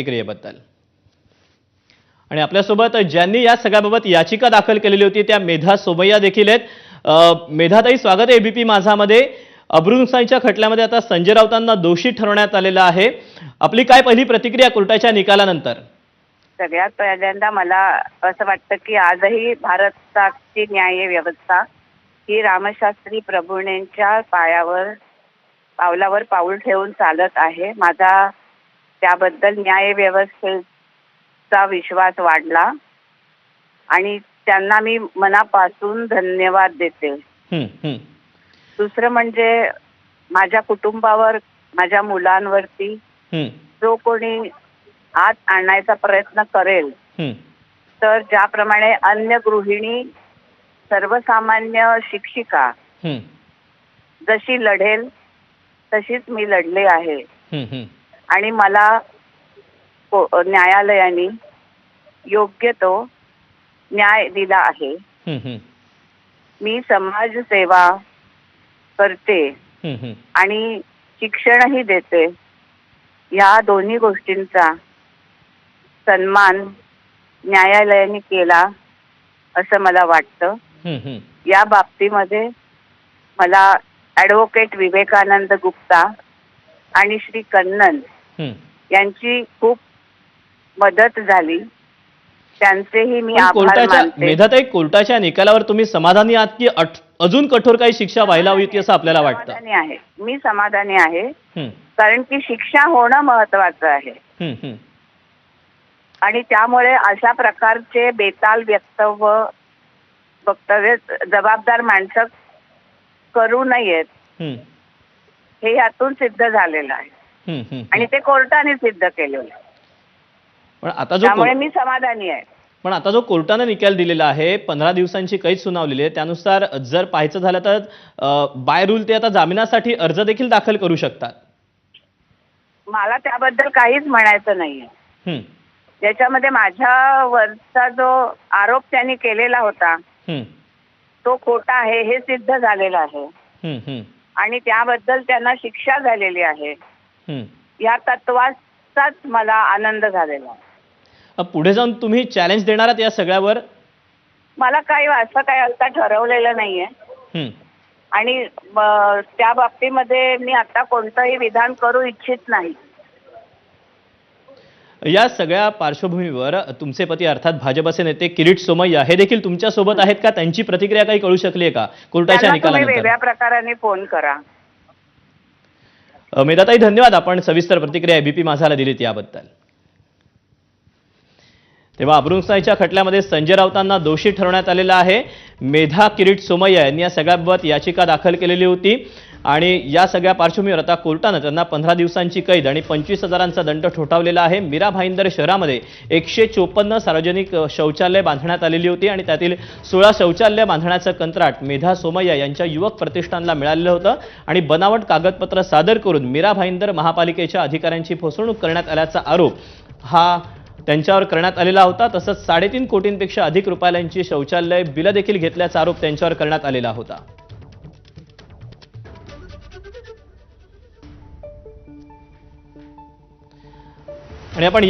प्रतिक्रियेबद्दल. आणि आपल्यासोबत ज्यांनी या सगळ्याबाबत याचिका दाखल केलेली होती त्या मेधा सोमय्या देखील आहेत. मेधाताई स्वागत आहे एबीपी माझामध्ये. अब्रुनुसाईच्या खटल्यामध्ये आता संजय राऊतांना दोषी ठरवण्यात आलेलं आहे. आपली काय पहिली प्रतिक्रिया कोर्टाच्या निकालानंतर? सगळ्यात पहिल्यांदा मला असं वाटतं की आजही भारताची न्याय व्यवस्था ही रामशास्त्री प्रभुणेंच्या पायावर पावलावर पाऊल ठेवून चालत आहे. माझा त्याबद्दल न्याय व्यवस्थेचा विश्वास वाढला आणि त्यांना मी मनापासून धन्यवाद देते. दुसरं म्हणजे माझ्या कुटुंबावर माझ्या मुलांवरती जो कोणी आत आणण्याचा प्रयत्न करेल तर ज्याप्रमाणे अन्य गृहिणी सर्वसामान्य शिक्षिका जशी लढेल तशीच मी लढले आहे. आणि मला को- न्यायालयाने योग्य तो न्याय दिला आहे मी समाजसेवा करते. आणि शिक्षणही देते या दोन्ही गोष्टींचा सन्मान न्यायालयाने केला असं मला वाटतं. या बाबतीमध्ये मला ॲडव्होकेट विवेकानंद गुप्ता आणि श्री कन्नन. यांची खूप मदत झाली. त्यांचेही मी आभार कोर्टाच्या मानते. मेधाताई कोर्टाच्या निकालावर तुम्ही समाधानी आहात की अजून कठोर काही शिक्षा व्हायला हवी असं आपल्याला वाटतं? आहे. मी समाधानी आहे. हं, कारण की शिक्षा होणं महत्वाचं आहे. आणि त्यामुळे अशा प्रकारचे बेताल वक्तव्य वक्तव्य जबाबदार माणसं करू नयेत. हं, यातून सिद्ध झालेलं आहे. आणि ते कोर्टाने सिद्ध केलेलं. आहे पण आता जो त्यामुळे मी समाधानी आहे. पण आता जो कोर्टाने निकाल दिलेला आहे पंधरा दिवसांची कैद सुनावलेली आहे त्यानुसार जर पाहायचं झालं तर बाय रूल ते आता जामिनासाठी अर्ज देखील दाखल करू शकतात. मला त्याबद्दल काहीच म्हणायचं नाहीये. हं, ज्याच्यामध्ये माझ्यावरचा जो आरोप त्यांनी केलेला होता तो खोटा आहे हे सिद्ध झालेलं आहे. आणि त्याबद्दल त्यांना शिक्षा झालेली आहे. या तत्वाचाच मला आनंद झालेला. अ, पुढे जाऊन तुम्ही चॅलेंज देणार आहात या सगळ्यावर? मला काही असं काही आता ठरवलेलं नाहीये. हं, आणि त्या बाबतीमध्ये मी आता कोणतंही विधान करू इच्छित नाही. या सगळ्या पार्श्वभूमीवर तुमचे पती अर्थात भाजपचे नेते किरीट सोमय्या हे देखील तुमच्यासोबत आहेत का? त्यांची प्रतिक्रिया काही कळू शकली आहे का? कोर्टाच्या त्यांना तुम्ही निकालानंतर. वेगळ्या प्रकाराने फोन करा. मेधाताई धन्यवाद. आपण सविस्तर प्रतिक्रिया एबीपी माझाला दिलीत याबद्दल. तेव्हा अब्रुंसाईच्या खटल्यामध्ये संजय राऊतांना दोषी ठरवण्यात आलेला आहे. मेधा किरीट सोमय्या यांनी या सगळ्याबाबत याचिका दाखल केलेली होती. आणि या सगळ्या पार्श्वभूमीवर आता कोर्टानं त्यांना पंधरा दिवसांची कैद आणि पंचवीस हजारांचा दंड ठोठावलेला आहे. मीरा भाईंदर शहरामध्ये एकशे चोपन्न सार्वजनिक शौचालय बांधण्यात आलेली होती आणि त्यातील सोळा शौचालय बांधण्याचं कंत्राट मेधा सोमय्या यांच्या युवक प्रतिष्ठानला मिळालेलं होतं. आणि बनावट कागदपत्र सादर करून मीरा भाईंदर महापालिकेच्या अधिकाऱ्यांची फसवणूक करण्यात आल्याचा आरोप हा त्यांच्यावर करण्यात आलेला होता. तसंच साडेतीन कोटींपेक्षा अधिक रुपयांची शौचालय बिलं देखील घेतल्याचा आरोप त्यांच्यावर करण्यात आलेला होता. आणि आपण